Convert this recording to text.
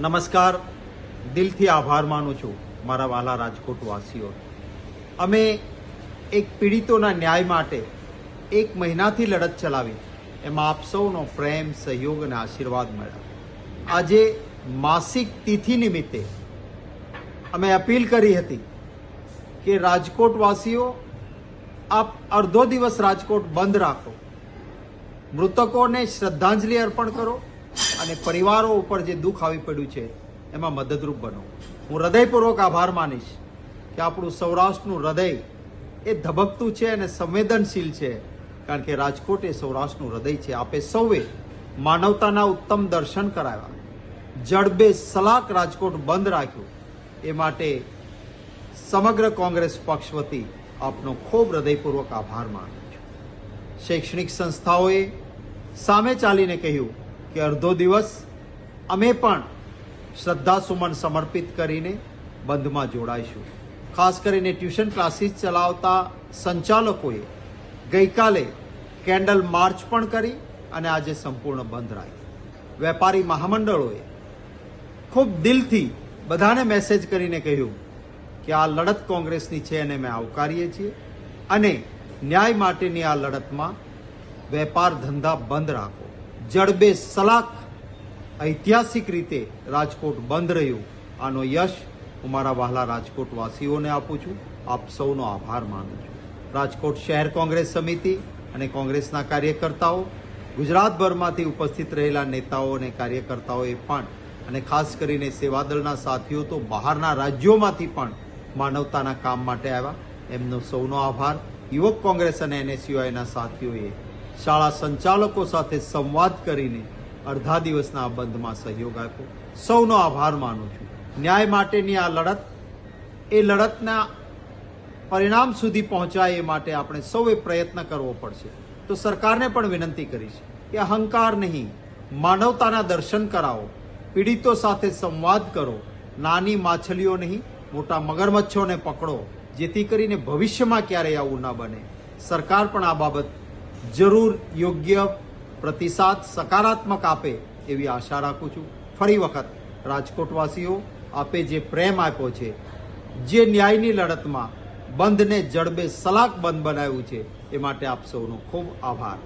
નમસ્કાર. દિલથી આભાર માનું છું મારા વાલા રાજકોટવાસીઓ. અમે એક પીડિતોના ન્યાય માટે એક મહિનાથી લડત ચલાવી. એમાં આપ સૌનો પ્રેમ, સહયોગ અને આશીર્વાદ મળ્યા. આજે માસિક તિથિ નિમિત્તે અમે અપીલ કરી હતી કે રાજકોટવાસીઓ, આપ અડધો દિવસ રાજકોટ બંધ રાખો. મૃતકોને શ્રદ્ધાંજલિ અર્પણ કરો. અને પરિવારો ઉપર જે દુઃખ આવી પડ્યું છે, એમાં મદદરૂપ બનો. હું હૃદયપૂર્વક આભાર માનીશ કે આપણું સૌરાષ્ટ્રનું હૃદય એ ધબકતું છે અને સંવેદનશીલ છે, કારણ કે રાજકોટ એ સૌરાષ્ટ્રનું હૃદય છે. આપે સૌએ માનવતાના ઉત્તમ દર્શન કરાવ્યા. જડબે સલાક રાજકોટ બંધ રાખ્યું. એ માટે સમગ્ર કોંગ્રેસ પક્ષ વતી આપનો ખૂબ હૃદયપૂર્વક આભાર માનું છું. શૈક્ષણિક સંસ્થાઓએ સામે ચાલીને કહ્યું કે અડધો દિવસ અમે પણ શ્રદ્ધાસુમન સમર્પિત કરીને બંધમાં જોડાઈશું. ખાસ કરીને ટ્યુશન ક્લાસીસ ચલાવતા સંચાલકોએ ગઈકાલે કેન્ડલ માર્ચ પણ કરી અને આજે સંપૂર્ણ બંધ રાખી વેપારી મહામંડળોએ ખૂબ દિલથી બધાને મેસેજ કરીને કહ્યું કે આ લડત કોંગ્રેસની છે અને અમે આવકારીએ છીએ અને ન્યાય માટેની આ લડતમાં વેપાર ધંધા બંધ રાખો. જડબે સલાક ઐતિહાસિક રીતે રાજકોટ બંધ રહ્યું. આનો યશ હું મારા વહાલા રાજકોટવાસીઓને આપું છું. આપ સૌનો આભાર માનું છું. રાજકોટ શહેર કોંગ્રેસ સમિતિ અને કોંગ્રેસના કાર્યકર્તાઓ, ગુજરાતભરમાંથી ઉપસ્થિત રહેલા નેતાઓ અને કાર્યકર્તાઓએ પણ, અને ખાસ કરીને સેવાદળના સાથીઓ તો બહારના રાજ્યોમાંથી પણ માનવતાના કામ માટે આવ્યા. એમનો સૌનો આભાર. યુવક કોંગ્રેસ અને એનએસયુઆઈના સાથીઓએ શાળા સંચાલકો સાથે સંવાદ કરીને અડધા દિવસના આ બંધમાં સહયોગ આપ્યો. સૌનો આભાર માનું છું. ન્યાય માટેની આ લડત, એ લડતના પરિણામ સુધી પહોંચાય એ માટે આપણે સૌએ પ્રયત્ન કરવો પડશે. તો સરકારને પણ વિનંતી કરીશ કે અહંકાર નહીં, માનવતાના દર્શન કરાવો, પીડિતો સાથે સંવાદ કરો, નાની માછલીઓ નહીં, મોટા મગરમચ્છોને પકડો, જેથી કરીને ભવિષ્યમાં ક્યારેય આવું ના બને. સરકાર પણ આ બાબત જરૂર યોગ્ય પ્રતિસાદ સકારાત્મક આપે એવી આશા રાખું છું. ફરી વખત રાજકોટવાસીઓ આપે જે પ્રેમ આપ્યો છે, જે ન્યાયની લડતમાં બંધને જડબે સલાક બંધ બનાવ્યું છે, એ માટે આપ સૌનો ખૂબ આભાર.